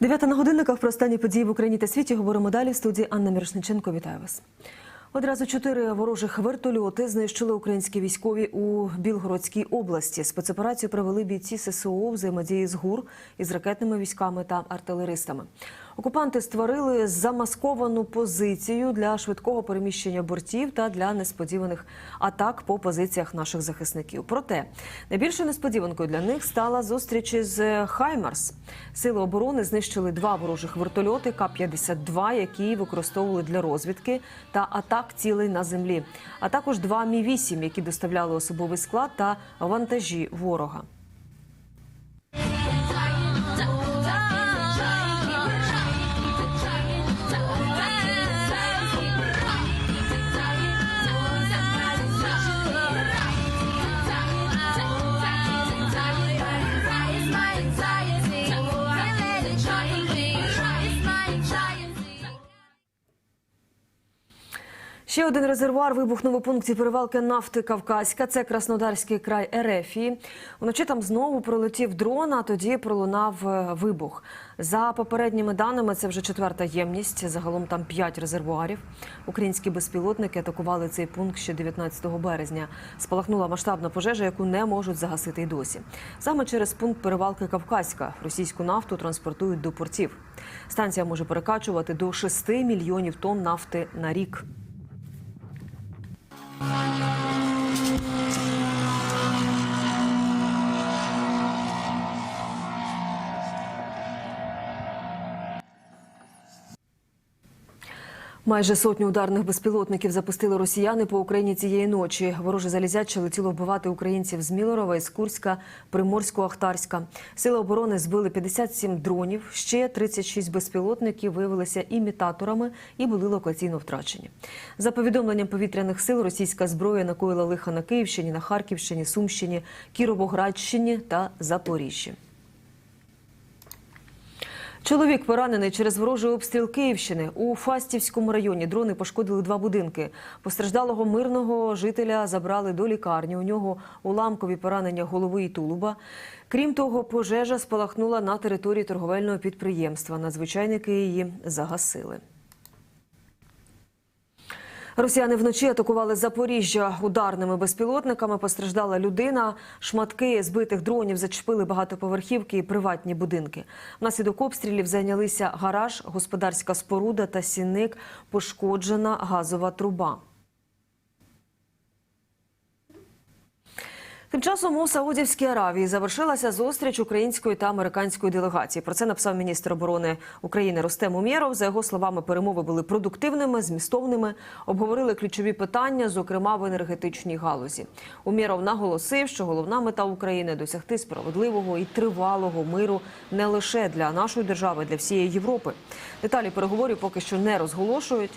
Дев'ята на годинниках про останні події в Україні та світі говоримо далі. В студії Анна Мірошниченко. Вітаю вас. Одразу чотири ворожих вертольоти знищили українські військові у Білгородській області. Спецоперацію провели бійці ССО взаємодії з ГУР із ракетними військами та артилеристами. Окупанти створили замасковану позицію для швидкого переміщення бортів та для несподіваних атак по позиціях наших захисників. Проте найбільшою несподіванкою для них стала зустріч із Хаймарс. Сили оборони знищили два ворожих вертольоти К-52, які використовували для розвідки та атак цілей на землі, а також два Мі-8, які доставляли особовий склад та вантажі ворога. Ще один резервуар вибухнув у пункті перевалки нафти Кавказька. Це Краснодарський край Ерефії. Вночі там знову пролетів дрон, а тоді пролунав е, вибух. За попередніми даними, це вже четверта ємність. Загалом там п'ять резервуарів. Українські безпілотники атакували цей пункт ще 19 березня. Спалахнула масштабна пожежа, яку не можуть загасити й досі. Саме через пункт перевалки Кавказька російську нафту транспортують до портів. Станція може перекачувати до 6 мільйонів тонн нафти на рік. よし! Майже сотню ударних безпілотників запустили росіяни по Україні цієї ночі. Вороже залізяче летіло вбивати українців з Мілорова, із Курська, Приморсько-Ахтарська. Сили оборони збили 57 дронів. Ще 36 безпілотників виявилися імітаторами і були локаційно втрачені. За повідомленням повітряних сил, російська зброя накоїла лиха на Київщині, на Харківщині, Сумщині, Кіровоградщині та Запоріжжі. Чоловік поранений через ворожий обстріл Київщини. У Фастівському районі дрони пошкодили два будинки. Постраждалого мирного жителя забрали до лікарні. У нього уламкові поранення голови і тулуба. Крім того, пожежа спалахнула на території торговельного підприємства. Надзвичайники її загасили. Росіяни вночі атакували Запоріжжя ударними безпілотниками. Постраждала людина. Шматки збитих дронів зачепили багатоповерхівки і приватні будинки. Внаслідок обстрілів зайнялися гараж, господарська споруда та сінник. Пошкоджена газова труба. Тим часом у Саудівській Аравії завершилася зустріч української та американської делегації. Про це написав міністр оборони України Ростем Умєров. За його словами, перемови були продуктивними, змістовними. Обговорили ключові питання, зокрема в енергетичній галузі. Умєров наголосив, що головна мета України досягти справедливого і тривалого миру не лише для нашої держави, для всієї Європи. Деталі переговорів поки що не розголошують.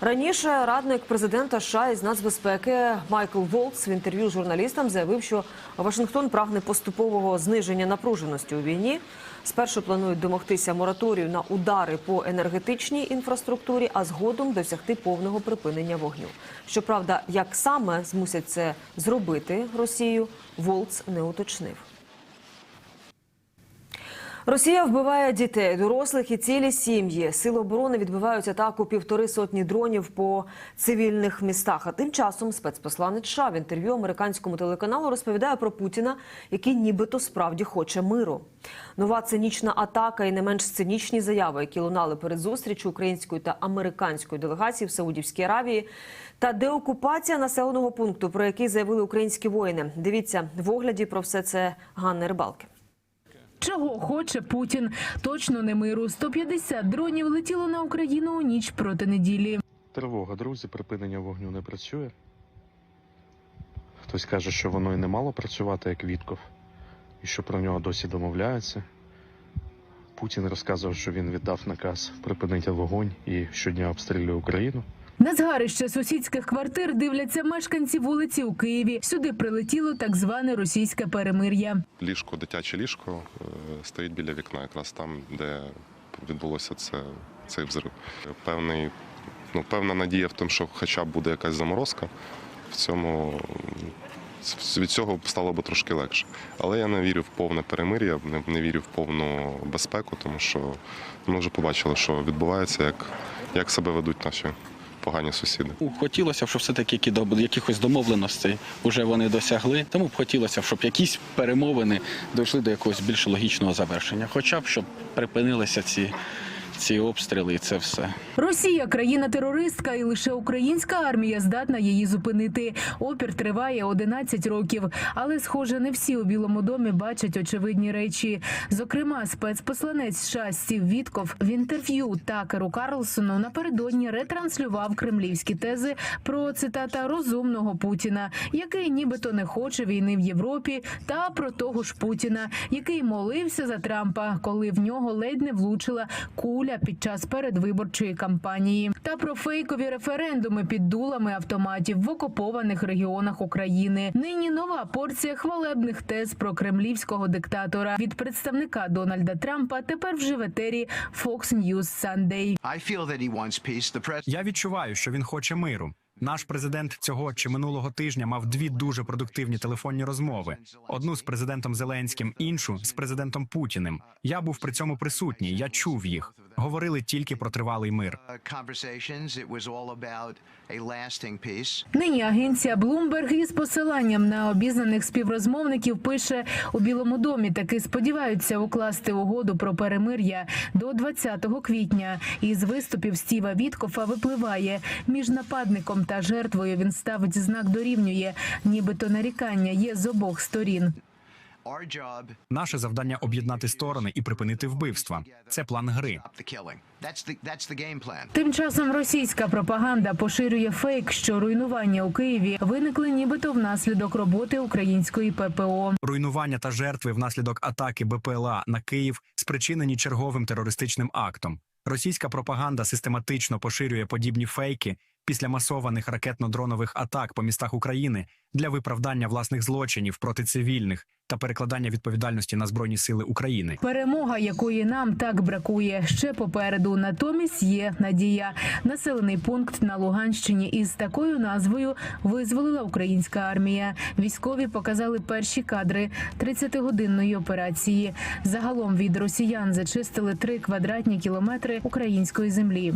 Раніше радник президента США із нацбезпеки Майкл Волкс в інтерв'ю журналістам заявив, що Вашингтон прагне поступового зниження напруженості у війні. Спершу планують домогтися мораторію на удари по енергетичній інфраструктурі, а згодом досягти повного припинення вогню. Щоправда, як саме змусять це зробити Росію, Волкс не уточнив. Росія вбиває дітей, дорослих і цілі сім'ї. Сили оборони відбивають атаку півтори сотні дронів по цивільних містах. А тим часом спецпосланець США в інтерв'ю американському телеканалу розповідає про Путіна, який нібито справді хоче миру. Нова цинічна атака і не менш цинічні заяви, які лунали перед зустрічю української та американської делегації в Саудівській Аравії. Та деокупація населеного пункту, про який заявили українські воїни. Дивіться в огляді про все це Ганни Рибалки. Чого хоче Путін? Точно не миру. 150 дронів летіло на Україну у ніч проти неділі. Тривога, друзі, припинення вогню не працює. Хтось каже, що воно і не мало працювати, як Вітков, і що про нього досі домовляються. Путін розказував, що він віддав наказ припинити вогонь і щодня обстрілює Україну. На згарище сусідських квартир дивляться мешканці вулиці у Києві. Сюди прилетіло так зване російське перемир'я. Ліжко, дитяче ліжко е, стоїть біля вікна, якраз там, де відбулося це, цей взрив. Певний, ну, певна надія в тому, що хоча б буде якась заморозка. В цьому Від цього стало б трошки легше. Але я не вірю в повне перемир'я, не, вірю в повну безпеку, тому що ми вже побачили, що відбувається, як, як себе ведуть наші погані сусіди. Хотілося б, щоб все-таки які до якихось домовленостей вже вони досягли. Тому б хотілося б, щоб якісь перемовини дійшли до якогось більш логічного завершення. Хоча б щоб припинилися ці, ці обстріли і це все. Росія країна-терористка, і лише українська армія здатна її зупинити. Опір триває 11 років, але схоже, не всі у Білому домі бачать очевидні речі. Зокрема, спецпосланець США Стів Вітков в інтерв'ю Такеру Карлсону напередодні ретранслював кремлівські тези про цитата розумного Путіна, який нібито не хоче війни в Європі, та про того ж Путіна, який молився за Трампа, коли в нього ледь не влучила куля під час передвиборчої кампанії, та про фейкові референдуми під дулами автоматів в окупованих регіонах України. Нині нова порція хвалебних тез про кремлівського диктатора від представника Дональда Трампа. Тепер вже в етері Fox News Sunday. Я відчуваю, що він хоче миру. Наш президент цього чи минулого тижня мав дві дуже продуктивні телефонні розмови: одну з президентом Зеленським, іншу з президентом Путіним. Я був при цьому присутній. Я чув їх. Говорили тільки про тривалий мир. Uh. Нині агенція Bloomberg із посиланням на обізнаних співрозмовників пише у Білому домі. Таки сподіваються укласти угоду про перемир'я до 20 квітня. Із виступів Стіва Віткофа випливає між нападником та жертвою. Він ставить знак дорівнює, нібито нарікання є з обох сторін. Наше завдання об'єднати сторони і припинити вбивства. Це план гри. Тим часом російська пропаганда поширює фейк, що руйнування у Києві виникли нібито внаслідок роботи української ППО. Руйнування та жертви внаслідок атаки БПЛА на Київ спричинені черговим терористичним актом. Російська пропаганда систематично поширює подібні фейки після масованих ракетно-дронових атак по містах України для виправдання власних злочинів проти цивільних та перекладання відповідальності на збройні сили України. Перемога, якої нам так бракує, ще попереду. Натомість є надія. Населений пункт на Луганщині із такою назвою визволила українська армія. Військові показали перші кадри 30-годинної операції. Загалом від росіян зачистили три квадратні кілометри української землі.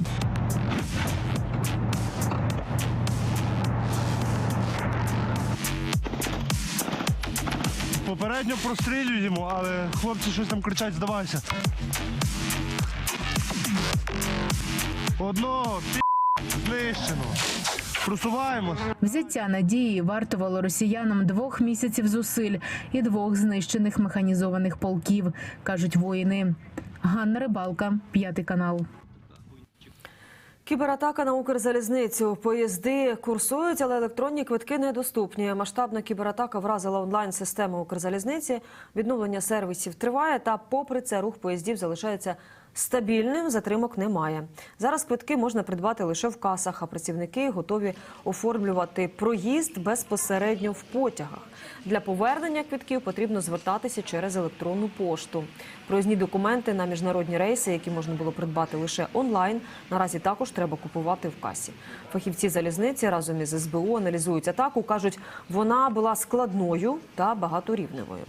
Попередньо прострілюємо, але хлопці щось там кричать, здавайся. Одного пі знищено. Просуваємось. Взяття надії вартувало росіянам двох місяців зусиль і двох знищених механізованих полків, кажуть воїни. Ганна Рибалка, п'ятий канал. Кібератака на Укрзалізницю. Поїзди курсують, але електронні квитки недоступні. Масштабна кібератака вразила онлайн-систему Укрзалізниці. Відновлення сервісів триває, та попри це рух поїздів залишається стабільним. Затримок немає. Зараз квитки можна придбати лише в касах, а працівники готові оформлювати проїзд безпосередньо в потягах. Для повернення квитків потрібно звертатися через електронну пошту. Проїзні документи на міжнародні рейси, які можна було придбати лише онлайн, наразі також треба купувати в касі. Фахівці залізниці разом із СБУ аналізують атаку. кажуть, вона була складною та багаторівневою.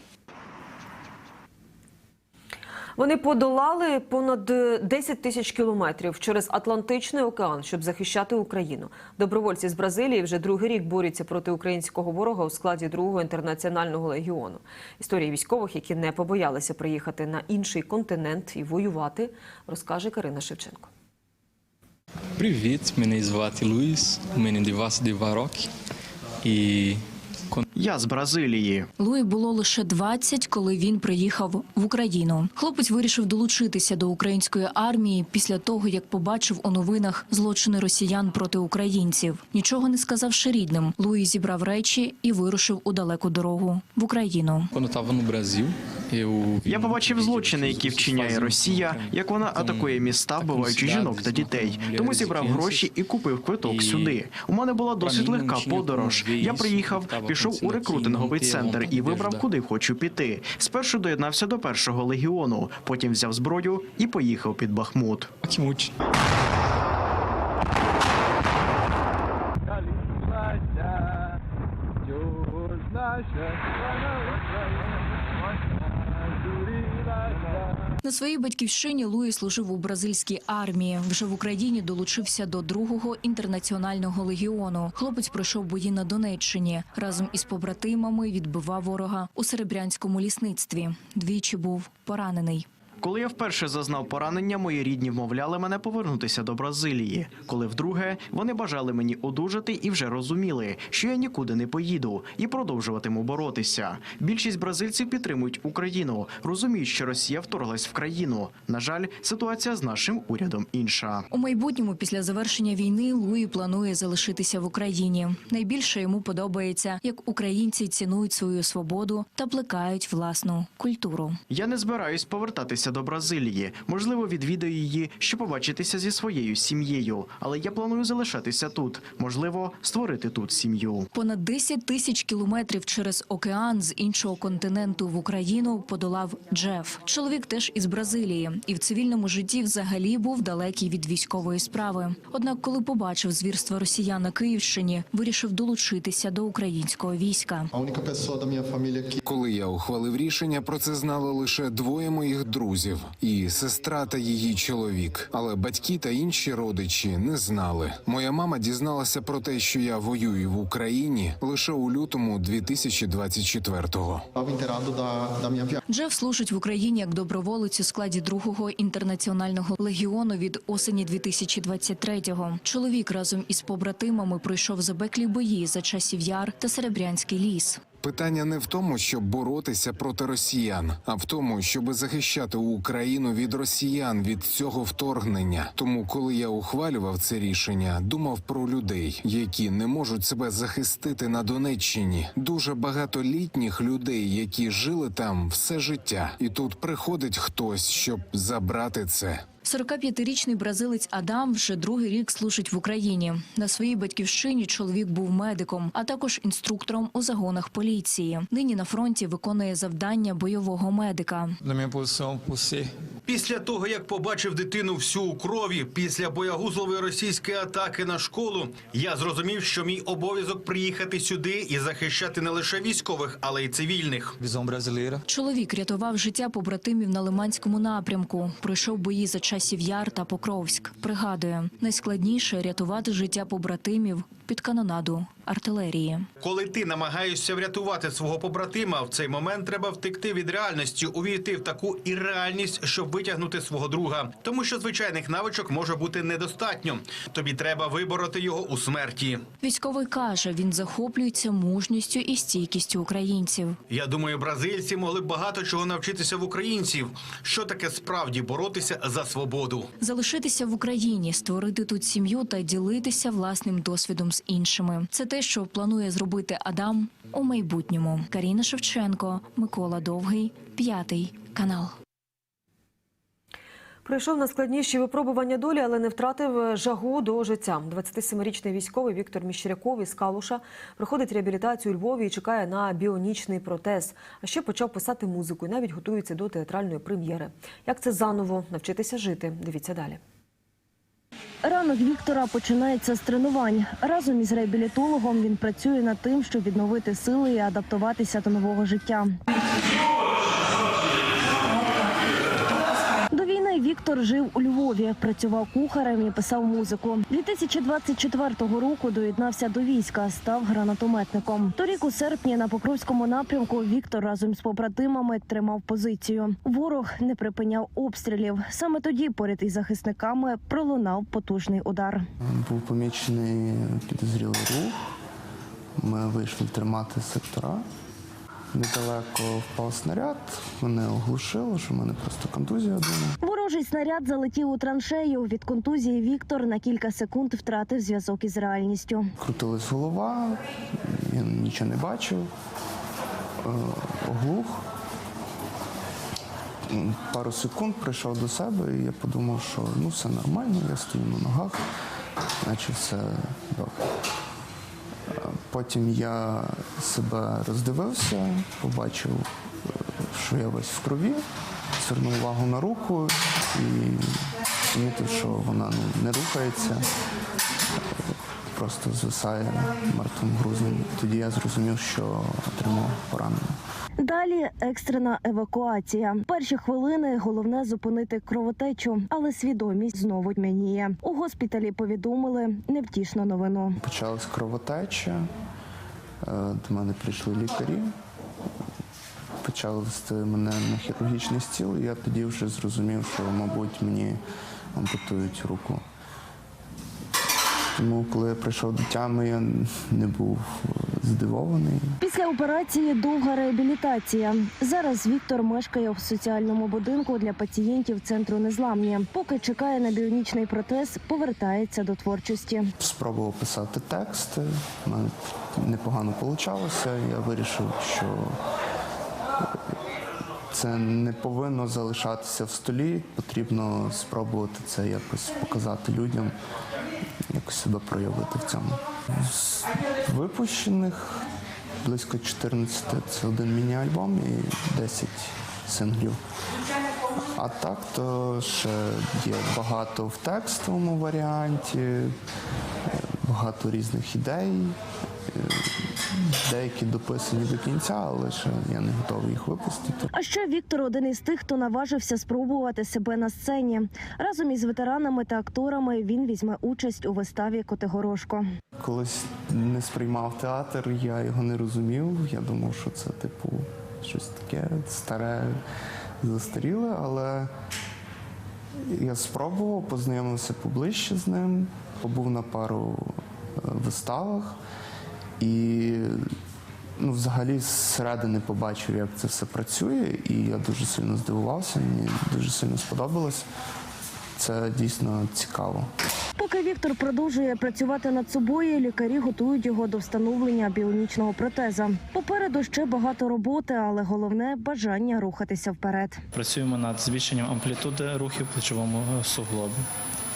Вони подолали понад 10 тисяч кілометрів через Атлантичний океан, щоб захищати Україну. Добровольці з Бразилії вже другий рік борються проти українського ворога у складі другого інтернаціонального легіону. Історії військових, які не побоялися приїхати на інший континент і воювати, розкаже Карина Шевченко. Привіт, мене звати Луїс, у мене 22 роки. І Я з Бразилії. Луї було лише 20, коли він приїхав в Україну. Хлопець вирішив долучитися до української армії після того, як побачив у новинах злочини росіян проти українців. Нічого не сказавши рідним, Луї зібрав речі і вирушив у далеку дорогу в Україну. Я побачив злочини, які вчиняє Росія, як вона атакує міста, вбиваючи жінок та дітей. Тому зібрав гроші і купив квиток сюди. У мене була досить легка подорож. Я приїхав, пішов у рекрутинговий центр і вибрав, куди хочу піти. Спершу доєднався до першого легіону, потім взяв зброю і поїхав під Бахмут. Бахмут. На своїй батьківщині Луї служив у бразильській армії. Вже в Україні долучився до другого інтернаціонального легіону. Хлопець пройшов бої на Донеччині. Разом із побратимами відбивав ворога у серебрянському лісництві. Двічі був поранений. Коли я вперше зазнав поранення, мої рідні вмовляли мене повернутися до Бразилії. Коли вдруге вони бажали мені одужати і вже розуміли, що я нікуди не поїду і продовжуватиму боротися. Більшість бразильців підтримують Україну, розуміють, що Росія вторглась в країну. На жаль, ситуація з нашим урядом інша. У майбутньому, після завершення війни, Луї планує залишитися в Україні. Найбільше йому подобається, як українці цінують свою свободу та плекають власну культуру. Я не збираюсь повертатися до Бразилії. Можливо, відвідаю її, щоб побачитися зі своєю сім'єю. Але я планую залишатися тут. Можливо, створити тут сім'ю. Понад 10 тисяч кілометрів через океан з іншого континенту в Україну подолав Джеф. Чоловік теж із Бразилії, і в цивільному житті взагалі був далекий від військової справи. Однак, коли побачив звірства росіян на Київщині, вирішив долучитися до українського війська. Коли я ухвалив рішення, про це знали лише двоє моїх друзів і сестра та її чоловік. Але батьки та інші родичі не знали. Моя мама дізналася про те, що я воюю в Україні лише у лютому 2024-го. Джеф служить в Україні як доброволець у складі другого інтернаціонального легіону від осені 2023-го. Чоловік разом із побратимами пройшов забеклі бої за часів яр та Серебрянський ліс. Питання не в тому, щоб боротися проти росіян, а в тому, щоб захищати Україну від росіян від цього вторгнення. Тому, коли я ухвалював це рішення, думав про людей, які не можуть себе захистити на Донеччині. Дуже багато літніх людей, які жили там все життя, і тут приходить хтось, щоб забрати це. 45-річний бразилець Адам вже другий рік служить в Україні. На своїй батьківщині чоловік був медиком, а також інструктором у загонах поліції. Нині на фронті виконує завдання бойового медика. Після того, як побачив дитину всю у крові, після боягузливої російської атаки на школу, я зрозумів, що мій обов'язок приїхати сюди і захищати не лише військових, але й цивільних. Чоловік рятував життя побратимів на Лиманському напрямку. Пройшов бої за часів Яр та Покровськ. Пригадує, найскладніше рятувати життя побратимів під канонаду артилерії. Коли ти намагаєшся врятувати свого побратима, в цей момент треба втекти від реальності, увійти в таку і реальність, щоб витягнути свого друга. Тому що звичайних навичок може бути недостатньо. Тобі треба вибороти його у смерті. Військовий каже, він захоплюється мужністю і стійкістю українців. Я думаю, бразильці могли б багато чого навчитися в українців. Що таке справді боротися за свободу? Залишитися в Україні, створити тут сім'ю та ділитися власним досвідом з іншими. Це те, що планує зробити Адам у майбутньому. Каріна Шевченко, Микола Довгий, п'ятий канал. Пройшов на складніші випробування долі, але не втратив жагу до життя. 27-річний військовий Віктор Міщеряков із Калуша проходить реабілітацію у Львові і чекає на біонічний протез. А ще почав писати музику і навіть готується до театральної прем'єри. Як це заново навчитися жити? Дивіться далі. Ранок Віктора починається з тренувань. Разом із реабілітологом він працює над тим, щоб відновити сили і адаптуватися до нового життя. Віктор жив у Львові, працював кухарем і писав музику. 2024 року доєднався до війська, став гранатометником. Торік у серпні на Покровському напрямку Віктор разом з побратимами тримав позицію. Ворог не припиняв обстрілів. Саме тоді, поряд із захисниками, пролунав потужний удар. Був помічений підозрілий рух. Ми вийшли тримати сектора. Недалеко впав снаряд, мене оглушило, що в мене просто контузія думаю. Ворожий снаряд залетів у траншею. Від контузії Віктор на кілька секунд втратив зв'язок із реальністю. Крутилась голова, я нічого не бачив, е, оглух. Пару секунд прийшов до себе, і я подумав, що ну все нормально, я стою на ногах, значить все добре. Потім я себе роздивився, побачив, що я весь в крові, звернув увагу на руку і помітив, що вона ну, не рухається, просто звисає мертвим грузнем. Тоді я зрозумів, що отримав поранення. Далі екстрена евакуація. Перші хвилини головне зупинити кровотечу, але свідомість знову тьмяніє. У госпіталі повідомили невтішну новину. Почалась кровотеча. е, До мене прийшли лікарі. Почали вести мене на хірургічний стіл. і Я тоді вже зрозумів, що, мабуть, мені ампутують руку. Тому, коли я прийшов до тями, я не був е, здивований. Після операції довга реабілітація. Зараз Віктор мешкає в соціальному будинку для пацієнтів центру незламні. Поки чекає на біонічний протез, повертається до творчості. Спробував писати тексти, мене непогано вийшло. Я вирішив, що це не повинно залишатися в столі. Потрібно спробувати це якось показати людям, якось себе проявити в цьому. З випущених близько 14 це один міні-альбом і 10 синглів. А так то ще є багато в текстовому варіанті, багато різних ідей. Е, Деякі дописані до кінця, але ще я не готовий їх випустити. А ще Віктор один із тих, хто наважився спробувати себе на сцені. Разом із ветеранами та акторами він візьме участь у виставі Котигорошко. Колись не сприймав театр, я його не розумів. Я думав, що це типу щось таке старе, застаріле, але я спробував, познайомився поближче з ним, побув на пару е, виставах і ну, взагалі зсередини побачив, як це все працює, і я дуже сильно здивувався, мені дуже сильно сподобалось. Це дійсно цікаво. Поки Віктор продовжує працювати над собою, лікарі готують його до встановлення біонічного протеза. Попереду ще багато роботи, але головне бажання рухатися вперед. Працюємо над збільшенням амплітуди рухів плечовому е, суглобі.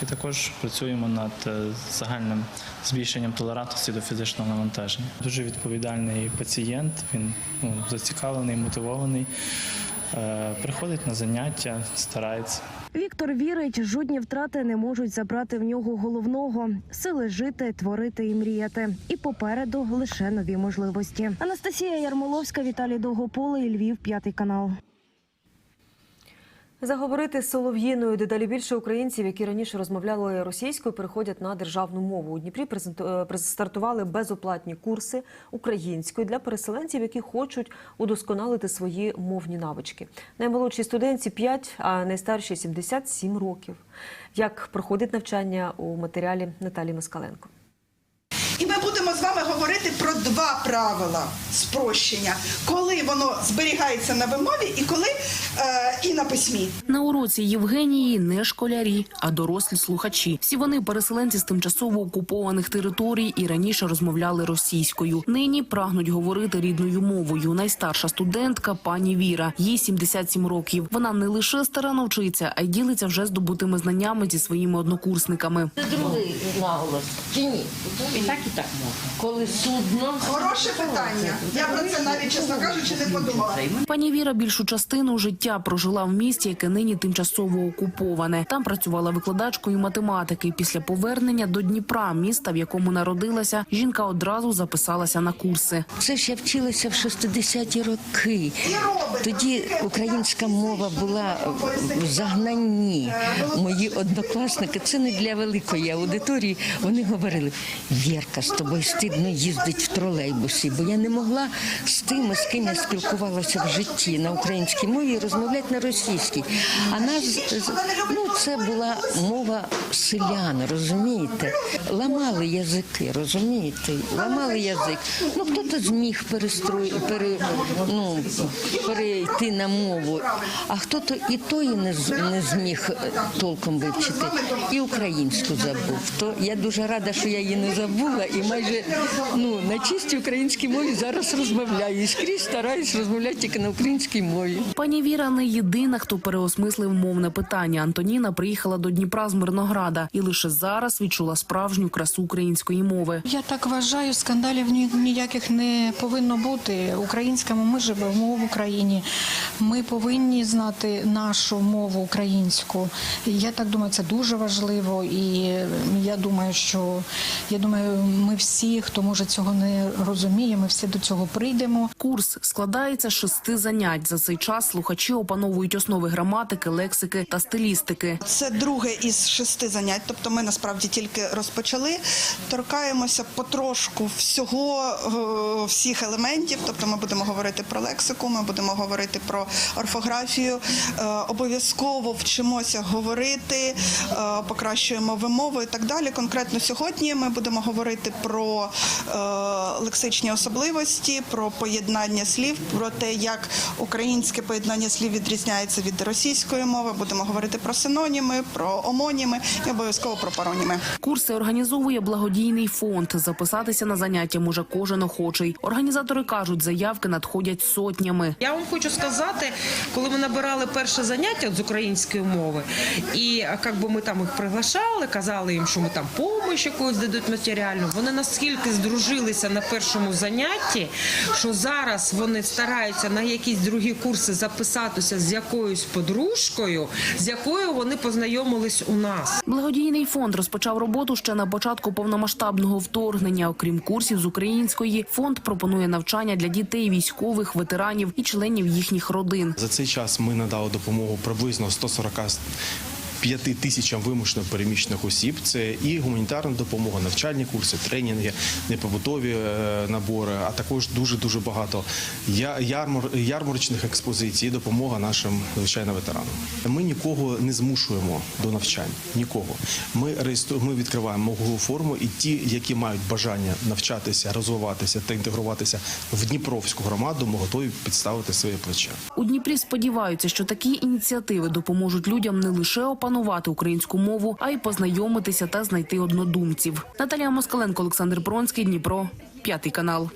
І також працюємо над е, загальним збільшенням толерантності до фізичного навантаження. Дуже відповідальний пацієнт, він ну, зацікавлений, мотивований, е, приходить на заняття, старається. Віктор вірить, жодні втрати не можуть забрати в нього головного сили жити, творити і мріяти. І попереду лише нові можливості. Анастасія Ярмоловська, Віталій Довгополий, Львів, п'ятий канал. Заговорити Солов'їною дедалі більше українців, які раніше розмовляли російською, переходять на державну мову. У Дніпрі е, стартували безоплатні курси української для переселенців, які хочуть удосконалити свої мовні навички. Наймолодшій студентці 5, а найстаршій 77 років. Як проходить навчання у матеріалі Наталі Москаленко? І ми будемо з вами говорити про два правила спрощення, коли воно зберігається на вимові і коли е, і на письмі. На уроці Євгенії не школярі, а дорослі слухачі. Всі вони переселенці з тимчасово окупованих територій і раніше розмовляли російською. Нині прагнуть говорити рідною мовою. Найстарша студентка пані Віра. Їй 77 років. Вона не лише старано вчиться, а й ділиться вже здобутими знаннями зі своїми однокурсниками. Це другий наголос чи ні? І так, і так можна. Коли судно. Хороше питання. Я про це навіть, чесно кажучи, не подумала. Пані Віра більшу частину життя прожила в місті, яке нині тимчасово окуповане. Там працювала викладачкою математики. Після повернення до Дніпра, міста, в якому народилася, жінка одразу записалася на курси. Це ж я вчилася в 60-ті роки. Тоді українська мова була в загнанні. Мої однокласники, це не для великої аудиторії. Вони говорили: Вірка, з тобою стидно їздить в тролейбусі, бо я не могла з тими, з ким я спілкувалася в житті на українській мові, розмовляти на російській. А нас ну це була мова селян, розумієте? Ламали язики, розумієте? Ламали язик. Ну хто-то зміг перестрої, пере, ну, перейти на мову, а хто-то і тої не, не зміг е, толком вивчити, і українську забув. То я дуже рада, що я її не забула, і майже ну на чистій українській мові зараз розмовляю. І скрізь стараюсь розмовляти тільки на українській мові. Пані Віра не єдина, хто переосмислив мовне питання. Антоніна приїхала до Дніпра з Мирнограда і лише зараз відчула справжню красу української мови. Я так вважаю, скандалів ні- ніяких не повинно бути. Українська ми живемо в Україні. Ми повинні знати нашу мову українську. Я так думаю, це дуже важливо. І я думаю, що я думаю, ми всі, хто може цього не розуміє, ми всі до цього прийдемо. Курс складається з шести занять. За цей час слухачі опановують основи граматики, лексики та стилістики. Це друге із шести занять, тобто ми насправді тільки розпочали. Торкаємося потрошку всього, е, всіх елементів. Тобто ми будемо говорити про лексику, ми будемо говорити про орфографію. Е, Обов'язково вчимося говорити, е, покращуємо вимову і так далі. Конкретно сьогодні ми будемо говорити про е, лексичні особливості, про поєднання слів, про те, як українське поєднання слів відрізняється від російської мови. Будемо говорити про синоніми, про омоніми і обов'язково про пароніми. Курси організовує благодійний фонд. Записатися на заняття може кожен охочий. Організатори кажуть, заявки надходять сотнями. Я вам хочу сказати, коли ми набирали перше заняття з української мови, і як би ми там їх приглашали, казали їм, що ми там допомогу якусь дадуть матеріальну. Вони наскільки здружилися на першому занятті, що зараз вони стараються на якісь другі курси записатися з якоюсь подружкою, з якою вони познайомились у нас. Благодійний фонд розпочав роботу ще на початку повномасштабного вторгнення. Окрім курсів з української, фонд пропонує навчання для дітей, військових, ветеранів і членів їхніх родин. За цей час ми надали допомогу приблизно 140 5 тисячам вимушено переміщених осіб. Це і гуманітарна допомога, навчальні курси, тренінги, непобутові е, набори, а також дуже дуже багато ярмарочних експозицій, допомога нашим звичайно ветеранам. Ми нікого не змушуємо до навчань. Нікого. Ми ми відкриваємо Google форму, і ті, які мають бажання навчатися, розвиватися та інтегруватися в Дніпровську громаду, ми готові підставити своє плече. У Дніпрі сподіваються, що такі ініціативи допоможуть людям не лише опанувати українську мову, а й познайомитися та знайти однодумців. Наталія Москаленко, Олександр Бронський, Дніпро, п'ятий канал.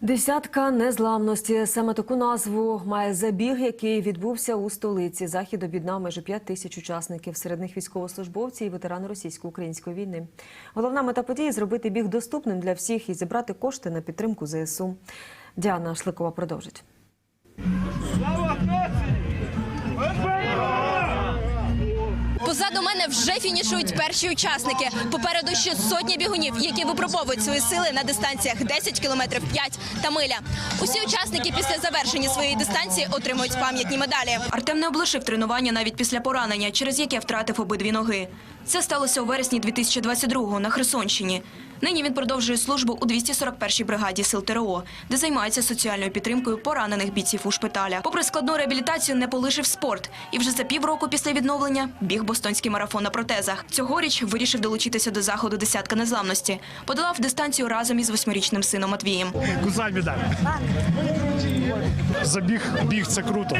Десятка незламності. Саме таку назву має забіг, який відбувся у столиці. Захід об'єднав майже 5 тисяч учасників. Серед них військовослужбовці і ветерани російсько-української війни. Головна мета події зробити біг доступним для всіх і зібрати кошти на підтримку ЗСУ. Діана Шликова продовжить. Позаду мене вже фінішують перші учасники. Попереду ще сотні бігунів, які випробовують свої сили на дистанціях 10 кілометрів 5 та миля. Усі учасники після завершення своєї дистанції отримують пам'ятні медалі. Артем не облишив тренування навіть після поранення, через яке втратив обидві ноги. Це сталося у вересні 2022-го на Херсонщині. Нині він продовжує службу у 241-й бригаді сил ТРО, де займається соціальною підтримкою поранених бійців у шпиталях. Попри складну реабілітацію, не полишив спорт. І вже за півроку після відновлення біг бостонський марафон на протезах. Цьогоріч вирішив долучитися до заходу десятка незламності. Подолав дистанцію разом із восьмирічним сином Матвієм. Кусай медаль. Забіг, біг це круто.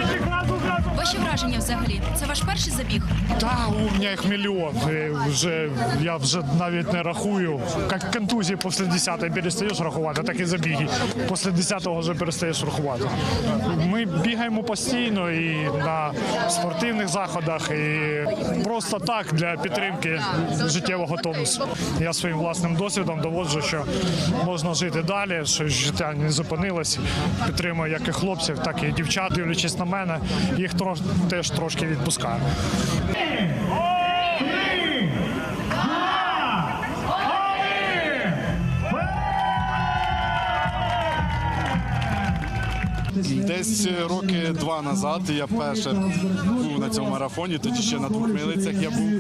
Ваші враження взагалі? Це ваш перший забіг? Та у мене їх мільйон. Вже я вже навіть не рахую. Як контузії після 10-ї перестаєш рахувати, так і забіги. Після 10-го вже перестаєш рахувати. Ми бігаємо постійно і на спортивних заходах, і просто так для підтримки життєвого тонусу. Я своїм власним досвідом доводжу, що можна жити далі, що життя не зупинилось. Підтримую як і хлопців, так і дівчат, дивлячись на мене. Їх трош, теж трошки відпускаю. Десь роки два назад я перше був на цьому марафоні, тоді ще на двох милицях я був.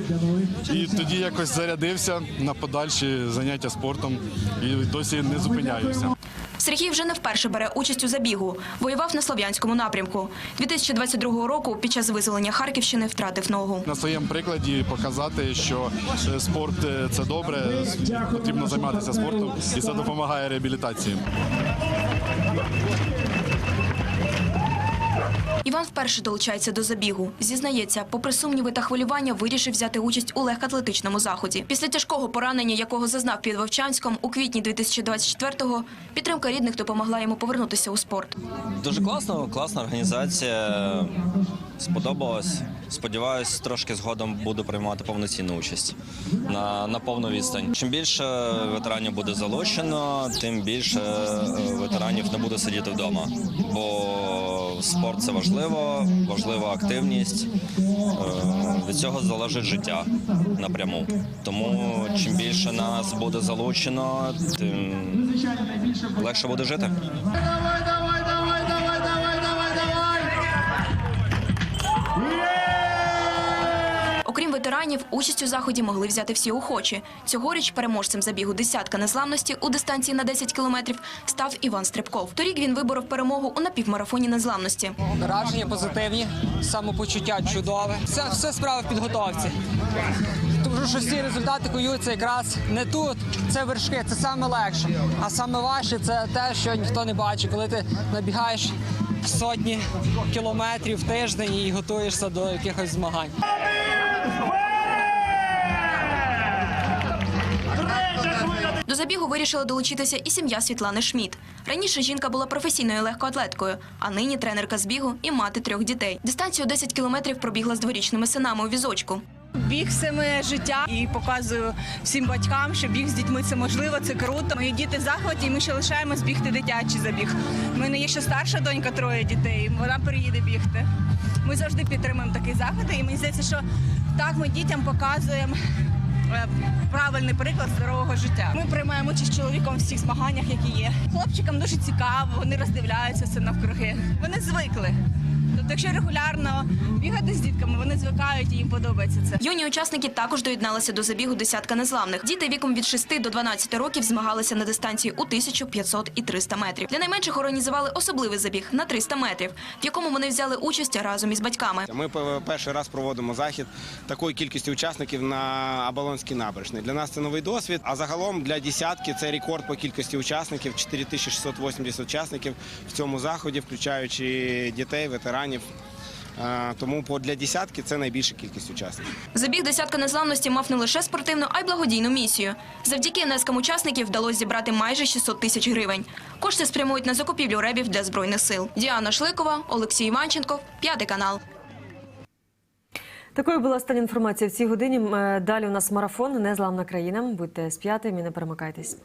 І тоді якось зарядився на подальші заняття спортом і досі не зупиняюся. Сергій вже не вперше бере участь у забігу. Воював на Слов'янському напрямку. 2022 року під час визволення Харківщини втратив ногу. На своєму прикладі показати, що е, спорт е, це добре, потрібно займатися спортом, і це допомагає реабілітації. Іван вперше долучається до забігу. Зізнається, попри сумніви та хвилювання, вирішив взяти участь у легкоатлетичному заході. Після тяжкого поранення, якого зазнав під Вовчанськом у квітні 2024-го, підтримка рідних допомогла йому повернутися у спорт. Дуже класно, класна організація. Сподобалось. Сподіваюсь, трошки згодом буду приймати повноцінну участь на, на повну відстань. Чим більше ветеранів буде залучено, тим більше е, ветеранів не буде сидіти вдома. Бо спорт це важливо, важлива активність. Е, Від цього залежить життя напряму. Тому чим більше нас буде залучено, тим легше буде жити. Ветеранів, участь у заході могли взяти всі охочі. Цьогоріч переможцем забігу десятка незламності у дистанції на 10 кілометрів став Іван Стрибков. Торік він виборов перемогу у напівмарафоні незламності. Враження позитивні, самопочуття чудове. Це все справа в підготовці. Тому що всі результати куються якраз не тут. Це вершки, це саме легше. А саме важче це те, що ніхто не бачить, коли ти набігаєш сотні кілометрів в тиждень і готуєшся до якихось змагань. Забігу вирішила долучитися і сім'я Світлани Шміт. Раніше жінка була професійною легкоатлеткою, а нині тренерка з бігу і мати трьох дітей. Дистанцію 10 кілометрів пробігла з дворічними синами у візочку. Біг це моє життя і показую всім батькам, що біг з дітьми це можливо, це круто. Мої діти в захваті, і ми ще лишаємось бігти дитячий забіг. У мене є ще старша донька, троє дітей. Вона переїде бігти. Ми завжди підтримуємо такі заходи, і мені здається, що так ми дітям показуємо. Е, Правильний приклад здорового життя. Ми приймаємо участь з чоловіком в всіх змаганнях, які є. Хлопчикам дуже цікаво, вони роздивляються все навкруги. Вони звикли. Тобто, якщо регулярно бігати з дітками, вони звикають і їм подобається це. Юні учасники також доєдналися до забігу десятка незламних. Діти віком від 6 до 12 років змагалися на дистанції у 1500 і 300 метрів. Для найменших організували особливий забіг на 300 метрів, в якому вони взяли участь разом із батьками. Ми пе- перший раз проводимо захід такої кількості учасників на Оболонській набережній. Для нас це новий досвід. А загалом для десятки це рекорд по кількості учасників 4680 учасників в цьому заході, включаючи дітей, ветеранів. Е, Тому для десятки це найбільша кількість учасників. Забіг десятка незламності мав не лише спортивну, а й благодійну місію. Завдяки внескам учасників вдалося зібрати майже 600 тисяч гривень. Кошти спрямують на закупівлю ребів для збройних сил. Діана Шликова, Олексій Іванченко, п'ятий канал. Такою була остання інформація в цій годині. Е, Далі у нас марафон Незламна країна. Будьте з п'ятим і не перемикайтесь.